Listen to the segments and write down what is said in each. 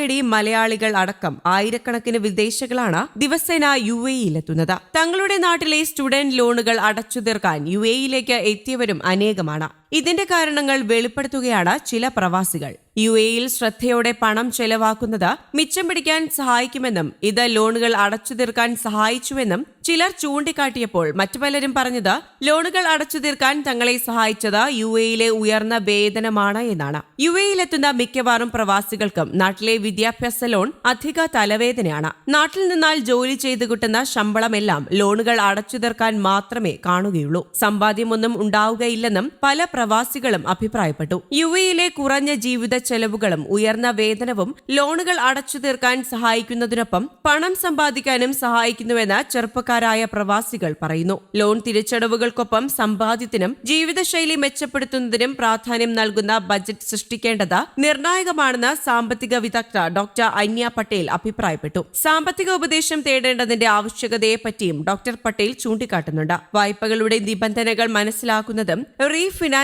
തേടി മലയാളികൾ അടക്കം ആയിരക്കണക്കിന് വിദേശികളാണ് ദിവസേന യു എത്തുന്നത് തങ്ങളുടെ നാട്ടിലെ സ്റ്റുഡന്റ് ലോണുകൾ അടച്ചു തീർക്കാൻ യു എയിലേക്ക് എത്തിയവരും അനേകമാണ്. ഇതിന്റെ കാരണങ്ങൾ വെളിപ്പെടുത്തുകയാണ് ചില പ്രവാസികൾ. യു എയിൽ ശ്രദ്ധയോടെ പണം ചെലവാക്കുന്നത് മിച്ചം പിടിക്കാൻ സഹായിക്കുമെന്നും ഇത് ലോണുകൾ അടച്ചു തീർക്കാൻ സഹായിച്ചുവെന്നും ചിലർ ചൂണ്ടിക്കാട്ടിയപ്പോൾ മറ്റു പലരും പറഞ്ഞത് ലോണുകൾ അടച്ചു തീർക്കാൻ തങ്ങളെ സഹായിച്ചത് യു എയിലെ ഉയർന്ന വേതനമാണ് എന്നാണ്. യു എയിലെത്തുന്ന മിക്കവാറും പ്രവാസികൾക്കും നാട്ടിലെ വിദ്യാഭ്യാസ ലോൺ അധിക തലവേദനയാണ്. നാട്ടിൽ നിന്നാൽ ജോലി ചെയ്തു കിട്ടുന്ന ശമ്പളമെല്ലാം ലോണുകൾ അടച്ചു തീർക്കാൻ മാത്രമേ കാണുകയുള്ളൂ. സമ്പാദ്യമൊന്നും ഉണ്ടാവുകയില്ലെന്നും പല പ്രവാസികളും അഭിപ്രായപ്പെട്ടു. യു എയിലെ കുറഞ്ഞ ജീവിത ചെലവുകളും ഉയർന്ന വേതനവും ലോണുകൾ അടച്ചു തീർക്കാൻ സഹായിക്കുന്നതിനൊപ്പം പണം സമ്പാദിക്കാനും സഹായിക്കുന്നുവെന്ന് ചെറുപ്പക്കാരായ പ്രവാസികൾ പറയുന്നു. ലോൺ തിരിച്ചടവുകൾക്കൊപ്പം സമ്പാദ്യത്തിനും ജീവിതശൈലി മെച്ചപ്പെടുത്തുന്നതിനും പ്രാധാന്യം നൽകുന്ന ബജറ്റ് സൃഷ്ടിക്കേണ്ടത് നിർണായകമാണെന്ന് സാമ്പത്തിക വിദഗ്ധ ഡോക്ടർ അന്യ പട്ടേൽ അഭിപ്രായപ്പെട്ടു. സാമ്പത്തിക ഉപദേശം തേടേണ്ടതിന്റെ ആവശ്യകതയെപ്പറ്റിയും ഡോക്ടർ പട്ടേൽ ചൂണ്ടിക്കാട്ടുന്നുണ്ട്. വായ്പകളുടെ നിബന്ധനകൾ മനസ്സിലാക്കുന്നതും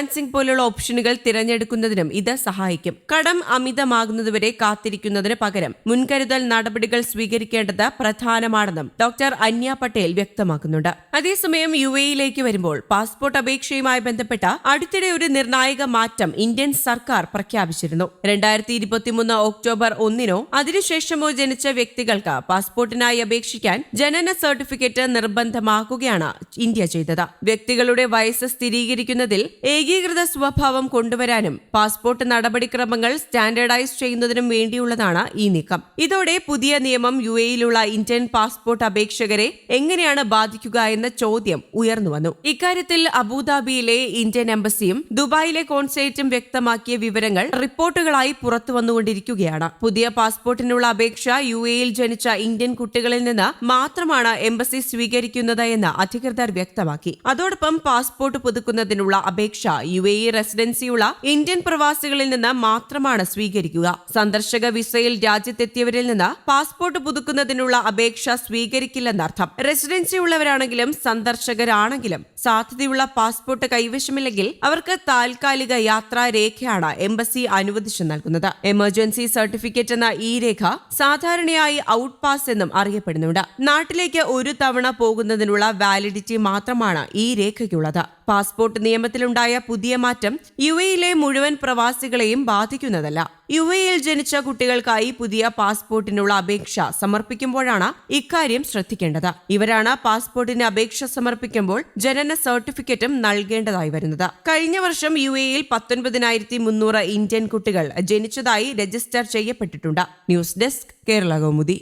റീഫിനാൻസിംഗ് പോലുള്ള ഓപ്ഷനുകൾ തിരഞ്ഞെടുക്കുന്നതിനും ഇത് സഹായിക്കും. കടം അമിതമാകുന്നതുവരെ കാത്തിരിക്കുന്നതിന് പകരം മുൻകരുതൽ നടപടികൾ സ്വീകരിക്കേണ്ടത് പ്രധാനമാണെന്നും ഡോക്ടർ അന്യ പട്ടേൽ വ്യക്തമാക്കുന്നുണ്ട്. അതേസമയം യു എയിലേക്ക് വരുമ്പോൾ പാസ്പോർട്ട് അപേക്ഷയുമായി ബന്ധപ്പെട്ട അടുത്തിടെ ഒരു നിർണായക മാറ്റം ഇന്ത്യൻ സർക്കാർ പ്രഖ്യാപിച്ചിരുന്നു. രണ്ടായിരത്തി ഇരുപത്തിമൂന്ന് ഒക്ടോബർ ഒന്നിനോ അതിനുശേഷമോ ജനിച്ച വ്യക്തികൾക്ക് പാസ്പോർട്ടിനായി അപേക്ഷിക്കാൻ ജനന സർട്ടിഫിക്കറ്റ് നിർബന്ധമാക്കുകയാണ് ഇന്ത്യ ചെയ്തത്. വ്യക്തികളുടെ വയസ്സ് സ്ഥിരീകരിക്കുന്നതിൽ ഏകീകൃത സ്വഭാവം കൊണ്ടുവരാനും പാസ്പോർട്ട് നടപടിക്രമങ്ങൾ സ്റ്റാൻഡേർഡൈസ് ചെയ്യുന്നതിനും വേണ്ടിയുള്ളതാണ് ഈ നീക്കം. ഇതോടെ പുതിയ നിയമം യു എയിലുള്ള ഇന്ത്യൻ പാസ്പോർട്ട് അപേക്ഷകരെ എങ്ങനെയാണ് ബാധിക്കുക എന്ന ചോദ്യം ഉയർന്നു വന്നു. ഇക്കാര്യത്തിൽ അബുദാബിയിലെ ഇന്ത്യൻ എംബസിയും ദുബായിലെ കോൺസുലേറ്റും വ്യക്തമാക്കിയ വിവരങ്ങൾ റിപ്പോർട്ടുകളായി പുറത്തു വന്നുകൊണ്ടിരിക്കുകയാണ്. പുതിയ പാസ്പോർട്ടിനുള്ള അപേക്ഷ യു എയിൽ ജനിച്ച ഇന്ത്യൻ കുട്ടികളിൽ നിന്ന് മാത്രമാണ് എംബസി സ്വീകരിക്കുന്നത് എന്ന് അധികൃതർ വ്യക്തമാക്കി. അതോടൊപ്പം പാസ്പോർട്ട് പുതുക്കുന്നതിനുള്ള അപേക്ഷ യു എ ഇ റെസിഡൻസിയുള്ള ഇന്ത്യൻ പ്രവാസികളിൽ നിന്ന് മാത്രമാണ് സ്വീകരിക്കുക. സന്ദർശക വിസയിൽ രാജ്യത്തെത്തിയവരിൽ നിന്ന് പാസ്പോർട്ട് പുതുക്കുന്നതിനുള്ള അപേക്ഷ സ്വീകരിക്കില്ലെന്നർത്ഥം. റെസിഡൻസി ഉള്ളവരാണെങ്കിലും സന്ദർശകരാണെങ്കിലും സാധ്യതയുള്ള പാസ്പോർട്ട് കൈവശമില്ലെങ്കിൽ അവർക്ക് താൽക്കാലിക യാത്രാ രേഖയാണ് എംബസി അനുവദിച്ചു നൽകുന്നത്. എമർജൻസി സർട്ടിഫിക്കറ്റ് എന്ന ഈ രേഖ സാധാരണയായി ഔട്ട് പാസ് എന്നും അറിയപ്പെടുന്നുണ്ട്. നാട്ടിലേക്ക് ഒരു തവണ പോകുന്നതിനുള്ള വാലിഡിറ്റി മാത്രമാണ് ഈ രേഖയ്ക്കുള്ളത്. പാസ്പോർട്ട് നിയമത്തിലുണ്ടായ പുതിയ മാറ്റം യു എയിലെ മുഴുവൻ പ്രവാസികളെയും ബാധിക്കുന്നതല്ല. യു എയിൽ ജനിച്ച കുട്ടികൾക്കായി പുതിയ പാസ്പോർട്ടിനുള്ള അപേക്ഷ സമർപ്പിക്കുമ്പോഴാണ് ഇക്കാര്യം ശ്രദ്ധിക്കേണ്ടത്. ഇവരാണ് പാസ്പോർട്ടിന് അപേക്ഷ സമർപ്പിക്കുമ്പോൾ ജനന സർട്ടിഫിക്കറ്റും നൽകേണ്ടതായി വരുന്നത്. കഴിഞ്ഞ വർഷം യു എയിൽ പത്തൊൻപതിനായിരത്തി മുന്നൂറ് ഇന്ത്യൻ കുട്ടികൾ ജനിച്ചതായി രജിസ്റ്റർ ചെയ്യപ്പെട്ടിട്ടുണ്ട്. News desk Kerala Kaumudi.